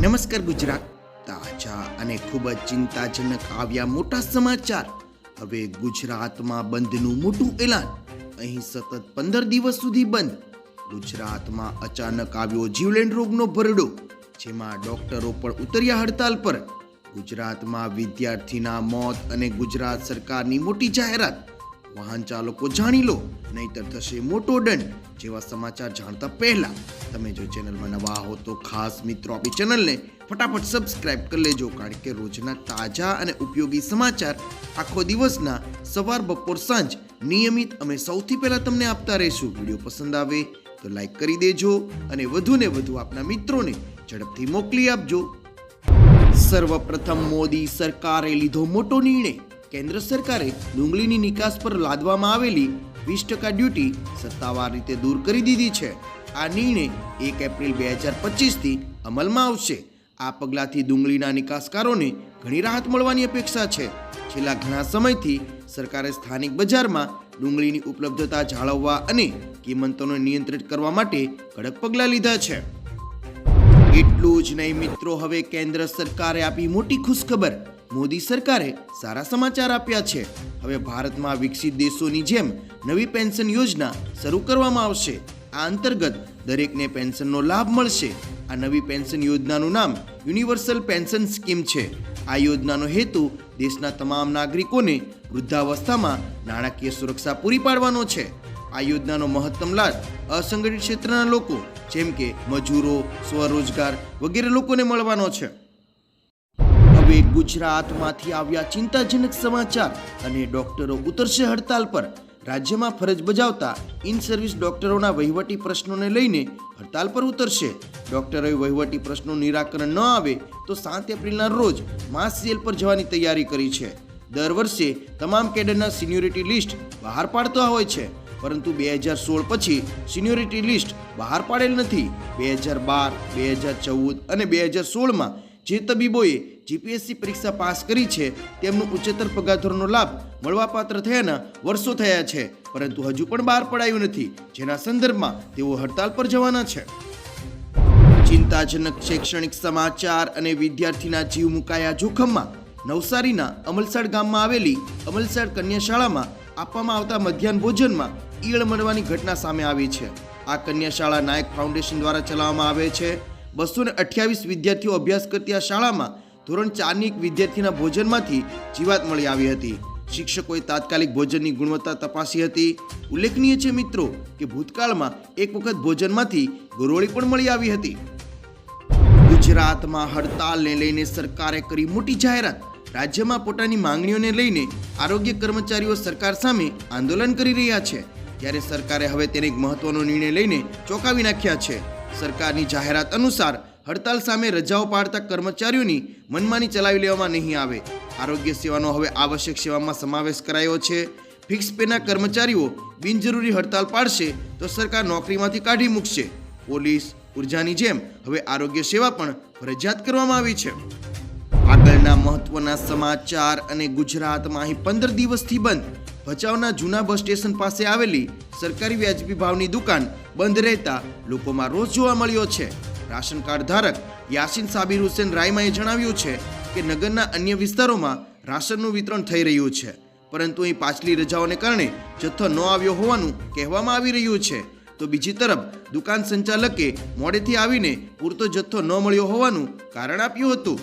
નમસ્કાર ગુજરાત તાજા અને ખૂબ જ ચિંતાજનક આવ્યા મોટા સમાચાર. હવે ગુજરાતમાં બંધનું મોટું એલાન. અહીં સતત પંદર દિવસ સુધી બંધ. ગુજરાતમાં અચાનક આવ્યો જીવલેણ રોગનો ભરડો, જેમાં ડોક્ટરો પણ ઉતર્યા હડતાલ પર. ગુજરાતમાં વિદ્યાર્થીના મોત અને ગુજરાત સરકારની મોટી જાહેરાત. વાહન ચાલકો જાણી લો, નહીતર થશે મોટો દંડ, જેવા સમાચાર જાણતા પહેલા તમે જો ચેનલમાં નવા હો તો ખાસ મિત્રો આપણી ચેનલને ફટાફટ સબસ્ક્રાઇબ કરી લેજો, કારણ કે રોજના તાજા અને ઉપયોગી સમાચાર આખો દિવસના સવાર બપોર સાંજ નિયમિત અમે સૌથી પહેલા તમને આપતા રહીશું. વીડિયો પસંદ આવે તો લાઈક કરી દેજો અને વધુને વધુ આપના મિત્રોને ઝડપથી મોકલી આપજો. સર્વપ્રથમ મોદી સરકારે લીધો મોટો નિર્ણય. કેન્દ્ર સરકારે ડુંગળીની નિકાસ પર લાદવામાં આવેલી વીસ ટકા ડ્યુટી સત્તાવાર રીતે દૂર કરી દીધી છે. આ નિર્ણય એક એપ્રિલ બે હજાર પચીસથી અમલમાં આવશે. આ પગલાંથી ડુંગળીના નિકાસકારોને ઘણી રાહત મળવાની અપેક્ષા છે. છેલ્લા ઘણા સમયથી સરકારે સ્થાનિક બજારમાં ડુંગળીની ઉપલબ્ધતા જાળવવા અને કિંમતોને નિયંત્રિત કરવા માટે કડક પગલાં લીધા છે. એટલું જ નહીં મિત્રો, હવે કેન્દ્ર સરકારે આપી મોટી ખુશખબર. મોદી સરકારે સારા સમાચાર આપ્યા છે. હવે ભારતમાં વિકસિત દેશોની જેમ નવી પેન્શન યોજના શરૂ કરવામાં આવશે. આ અંતર્ગત દરેકને પેન્શનનો લાભ મળશે. આ નવી પેન્શન યોજનાનું નામ યુનિવર્સલ પેન્શન સ્કીમ છે. આ યોજનાનો હેતુ દેશના તમામ નાગરિકોને વૃદ્ધાવસ્થામાં નાણાકીય સુરક્ષા પૂરી પાડવાનો છે. આ યોજનાનો મહત્તમ લાભ અસંગઠિત ક્ષેત્રના લોકો, જેમ કે મજૂરો, સ્વરોજગાર વગેરે લોકોને મળવાનો છે. ગુજરાતમાંથી આવ્યા ચિંતાજનક સમાચાર અને ડોક્ટરો ઉતરશે હડતાલ પર. રાજ્યમાં ફરજ બજાવતા ઇન સર્વિસ ડોક્ટરોના વહીવટી પ્રશ્નોને લઈને હડતાલ પર ઉતરશે. ડોક્ટરોએ વહીવટી પ્રશ્નો નિરાકરણ ન આવે તો સાત એપ્રિલના રોજ માસ સેલ પર જવાની તૈયારી કરી છે. દર વર્ષે તમામ કેડરના સિન્યોરિટી લિસ્ટ બહાર પાડતા હોય છે. પરંતુ બે હજાર સોળ પછી સિન્યોરિટી લિસ્ટ બહાર પાડેલ નથી. બે હજાર બાર, બે હજાર ચૌદ અને બે હજાર સોળમાં જે તબીબોએ જીપીએસસી પરીક્ષા પાસ કરી છે, તેમનું ઉચ્ચતર પગારધોરણનો લાભ મળવાપાત્ર થયાના વર્ષો થયા છે. પરંતુ હજુ પણ બહાર પડાયું નથી. જેના સંદર્ભમાં તેઓ હડતાલ પર જવાના છે. ચિંતાજનક શૈક્ષણિક સમાચાર અને વિદ્યાર્થીના જીવ મુકાયા જોખમમાં નવસારીના અમલસાડ ગામમાં આવેલી અમલસાડ કન્યા શાળામાં આપવામાં આવતા મધ્યાહન ભોજનમાં ઈયળ મળવાની ઘટના સામે આવી છે. આ કન્યા શાળા નાયક ફાઉન્ડેશન દ્વારા ચલાવવામાં આવે છે. બસો ને અઠ્યાવીસ વિદ્યાર્થીઓ અભ્યાસ કરતી આ શાળામાં ધોરણ ચારની એક વિદ્યાર્થીના ભોજનમાંથી જીવાત મળી આવી હતી. શિક્ષકોએ તાત્કાલિક ભોજનની ગુણવત્તા તપાસી હતી. ઉલ્લેખનીય છે મિત્રો કે ભૂતકાળમાં એક વખત ભોજનમાંથી ગરોળી પણ મળી આવી હતી. ગુજરાતમાં હડતાલને લઈને સરકારે કરી મોટી જાહેરાત. રાજ્યમાં પોતાની માંગણીઓને લઈને આરોગ્ય કર્મચારીઓ સરકાર સામે આંદોલન કરી રહ્યા છે. ત્યારે સરકારે હવે તેને એક મહત્વનો નિર્ણય લઈને ચોંકાવી નાખ્યા છે. સરકારની જાહેરાત અનુસાર હડતાલ સામે રજાઓ પાડતા કર્મચારીઓની મનમાની ચલાવી લેવામાં નહીં આવે. આરોગ્ય સેવાનો હવે આવશ્યક સેવામાં સમાવેશ કરાયો છે. ફિક્સ પેના કર્મચારીઓ બિનજરૂરી હડતાલ પાડશે તો સરકાર નોકરીમાંથી કાઢી મૂકશે. પોલીસ, ઉર્જાની જેમ હવે આરોગ્ય સેવા પણ ફરજિયાત કરવામાં આવી છે. આગળના મહત્વના સમાચાર અને ગુજરાતમાં અહીં પંદર દિવસથી બંધ. ભચાઉના જૂના બસ સ્ટેશન પાસે આવેલી સરકારી વ્યાજબી ભાવની દુકાન બંધ રહેતા લોકોમાં રોષ જોવા મળ્યો છે. રાશન કાર્ડ ધારક યાસીન સાબિર હુસેન રાયમાએ જણાવ્યું છે કે નગરના અન્ય વિસ્તારોમાં રાશનનું વિતરણ થઈ રહ્યું છે. પરંતુ અહીં પાછલી રજાઓને કારણે જથ્થો ન આવ્યો હોવાનું કહેવામાં આવી રહ્યું છે. તો બીજી તરફ, દુકાન સંચાલકે મોડેથી આવીને પૂરતો જથ્થો ન મળ્યો હોવાનું કારણ આપ્યું હતું.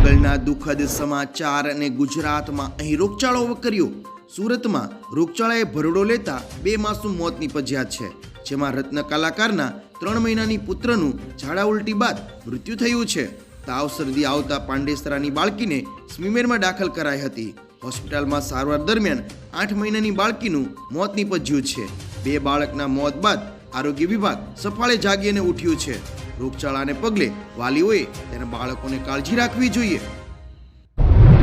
આગળના દુઃખદ સમાચાર અને ગુજરાતમાં અહીં રોગચાળો વકર્યો. સુરતમાં રોગચાળાએ ભરડો લેતા બે માસૂમ મોત નીપજ્યા છે, જેમાં રત્ન કલાકારના ત્રણ મહિનાની પુત્રનું ઝાડા ઉલટી બાદ મૃત્યુ થયું છે. તાવ શરદી આવતા પાંડેસરાની બાળકીને સ્મીમેરમાં દાખલ કરાઈ હતી. હોસ્પિટલમાં સારવાર દરમિયાન આઠ મહિનાની બાળકીનું મોત નીપજ્યું છે. બે બાળકના મોત બાદ આરોગ્ય વિભાગ સફાળે જાગી અને ઉઠ્યું છે. રોગચાળાને પગલે વાલીઓએ તેના બાળકોને કાળજી રાખવી જોઈએ.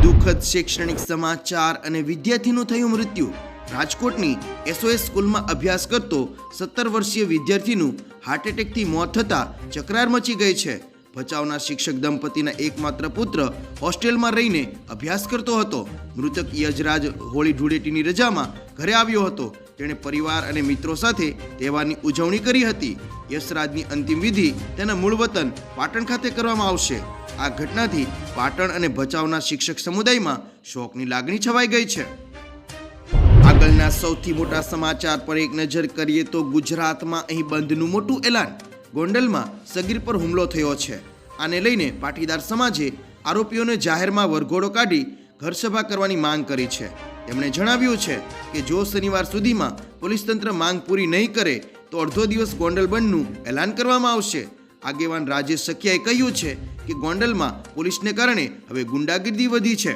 દુઃખદ શૈક્ષણિક સમાચાર અને વિદ્યાર્થીનું થયું મૃત્યુ. રાજકોટની એસઓએસ સ્કૂલમાં અભ્યાસ કરતો સત્તર વર્ષીય વિદ્યાર્થીનું હાર્ટ એટેકથી મોત થતાં ચકરાર મચી ગઈ છે. ભચાઉના શિક્ષક દંપતીના એકમાત્ર પુત્ર હોસ્ટેલમાં રહીને અભ્યાસ કરતો હતો. મૃતક યજરાજ હોળી ધૂળેટીની રજામાં ઘરે આવ્યો હતો. તેણે પરિવાર અને મિત્રો સાથે તહેવારની ઉજવણી કરી હતી. યશરાજની અંતિમ વિધિ તેના મૂળ વતન પાટણ ખાતે કરવામાં આવશે. આ ઘટનાથી પાટણ અને ભચાઉના શિક્ષક સમુદાયમાં શોકની લાગણી છવાઈ ગઈ છે. આગળના સૌથી મોટા સમાચાર પર એક નજર કરીએ તો ગુજરાતમાં અહીં બંધનું મોટું એલાન. ગોંડલમાં સગીર પર હુમલો થયો છે. આને લઈને પાટીદાર સમાજે આરોપીઓને જાહેરમાં વરઘોડો કાઢી ઘરસભા કરવાની માંગ કરી છે. તેમણે જણાવ્યું છે કે જો શનિવાર સુધીમાં પોલીસ તંત્ર માંગ પૂરી નહીં કરે, તો અડધો દિવસ ગોંડલ બંધનું એલાન કરવામાં આવશે. આગેવાન રાજેશ સખિયાએ કહ્યું છે કે ગોંડલમાં પોલીસને કારણે હવે ગુંડાગીર્દી વધી છે.